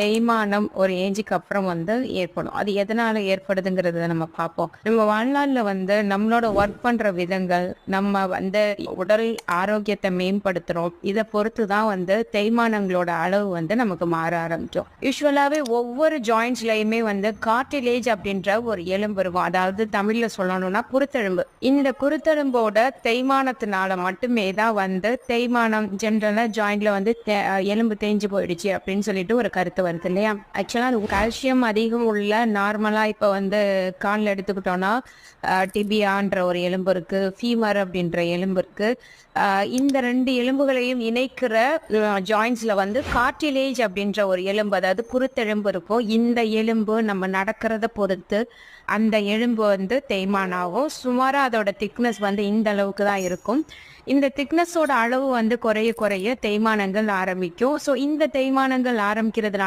தேய்மானம் ஒரு ஏஜுக்கு அப்புறம் வந்து ஏற்படும். அது எதனால ஏற்படுதுங்கிறத நம்ம பார்ப்போம். நம்ம வாழ்நாளில் வந்து நம்மளோட ஒர்க் பண்ற விதங்கள் நம்ம வந்து உடல் ஆரோக்கியத்தை மேம்படுத்துறோம். இதை பொறுத்து தான் வந்து தேய்மானங்களோட அளவு வந்து நமக்கு மாற ஆரம்பிச்சோம் யூஸ்வலாவே ஒவ்வொரு ஜாயிண்ட்ஸ்லயுமே வந்து கார்டிலேஜ் அப்படின்ற ஒரு எலும்பு இருக்கும். அதாவது தமிழ்ல சொல்லணும்னா குருத்தெலும்பு. இந்த குருத்தெலும்போட தேய்மானத்தினால மட்டுமே தான் வந்து தேய்மானம் ஜென்ரலா ஜாயிண்ட்ல வந்து தே- எலும்பு தேஞ்சு போயிடுச்சு அப்படின்னு சொல்லிட்டு ஒரு கருத்து வருது இல்லையா? ஆக்சுவலா அது கால்சியம் அதிகம் உள்ள நார்மலா இப்போ வந்து காலில் எடுத்துக்கிட்டோம்னா டிபியான்ற ஒரு எலும்பு இருக்கு ஃபீமர் அப்படின்ற எலும்பு இருக்கு. இந்த ரெண்டு எலும்புகளையும் இணைக்கிற ஜாயின்ஸில் வந்து கார்டிலேஜ் அப்படின்ற ஒரு எலும்பு அதாவது குருத்தெலும்பு இருக்கும். இந்த எலும்பு நம்ம நடக்கிறத பொறுத்து அந்த எலும்பு வந்து தேய்மானாகும் சுமாரா அதோட திக்னஸ் வந்து இந்த அளவுக்கு தான் இருக்கும். இந்த திக்னஸோட அளவு வந்து குறைய குறைய தேய்மானங்கள் ஆரம்பிக்கும். ஸோ இந்த தேய்மானங்கள் ஆரம்பிக்கிறதுனால